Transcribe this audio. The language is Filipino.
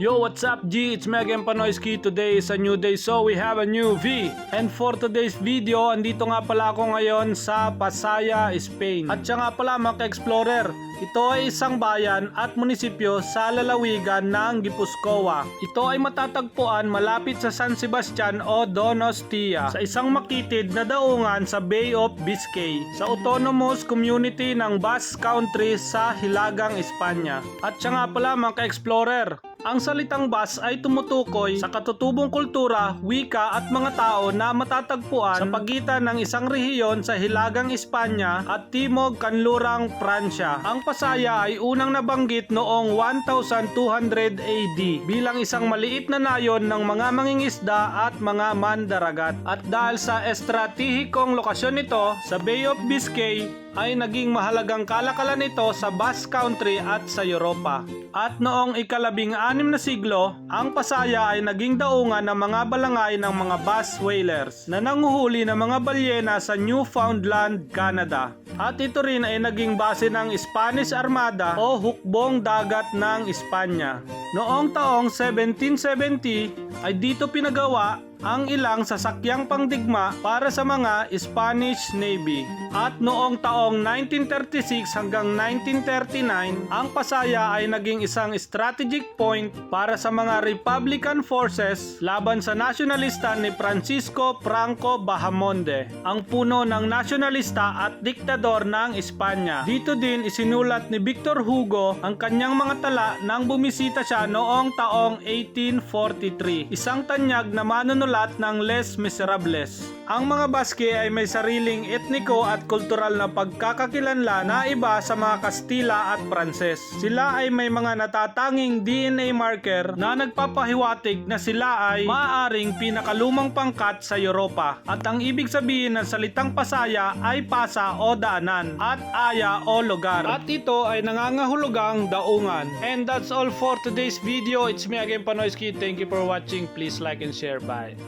Yo, what's up G? It's me again Panoyski. Today is a new day so we have a new V. And for today's video, andito nga pala ako ngayon sa Pasaya, Spain. At siya nga pala mga ka-explorer. Ito ay isang bayan at munisipyo sa lalawigan ng Gipuzkoa. Ito ay matatagpuan malapit sa San Sebastian o Donostia sa isang makitid na daungan sa Bay of Biscay sa autonomous community ng Basque Country sa Hilagang Espanya. At siya nga pala mga ka-explorer, ang salitang bas ay tumutukoy sa katutubong kultura, wika at mga tao na matatagpuan sa pagitan ng isang rehiyon sa Hilagang Espanya at Timog Kanlurang Pransya. Ang Pasaya ay unang nabanggit noong 1200 AD bilang isang maliit na nayon ng mga mangingisda at mga mandaragat. At dahil sa estratehikong lokasyon nito sa Bay of Biscay ay naging mahalagang kalakalan ito sa Basque Country at sa Europa. At noong ikalabing anim na siglo, ang Pasaya ay naging daungan ng mga balangay ng mga Basque whalers na nanguhuli ng mga balyena sa Newfoundland, Canada. At ito rin ay naging base ng Spanish Armada o hukbong dagat ng Espanya. Noong taong 1770 ay dito pinagawa ang ilang sasakyang pangdigma para sa mga Spanish Navy. At noong taong 1936 hanggang 1939, ang Pasaya ay naging isang strategic point para sa mga Republican forces laban sa nasyonalista ni Francisco Franco Bahamonde, ang puno ng nasyonalista at diktador ng Espanya. Dito din isinulat ni Victor Hugo ang kanyang mga tala nang bumisita siya noong taong 1843, isang tanyag na manunulat ng Les Miserables. Ang mga Basque ay may sariling etniko at kultural na pagkakakilanlan na iba sa mga Kastila at Pranses. Sila ay may mga natatanging DNA marker na nagpapahiwatig na sila ay maaaring pinakalumang pangkat sa Europa. At ang ibig sabihin ng salitang pasaya ay pasa o daanan at aya o lugar. At ito ay nangangahulugang daungan. And that's all for today's video. It's me again Panoyski. Thank you for watching. Please like and share. Bye.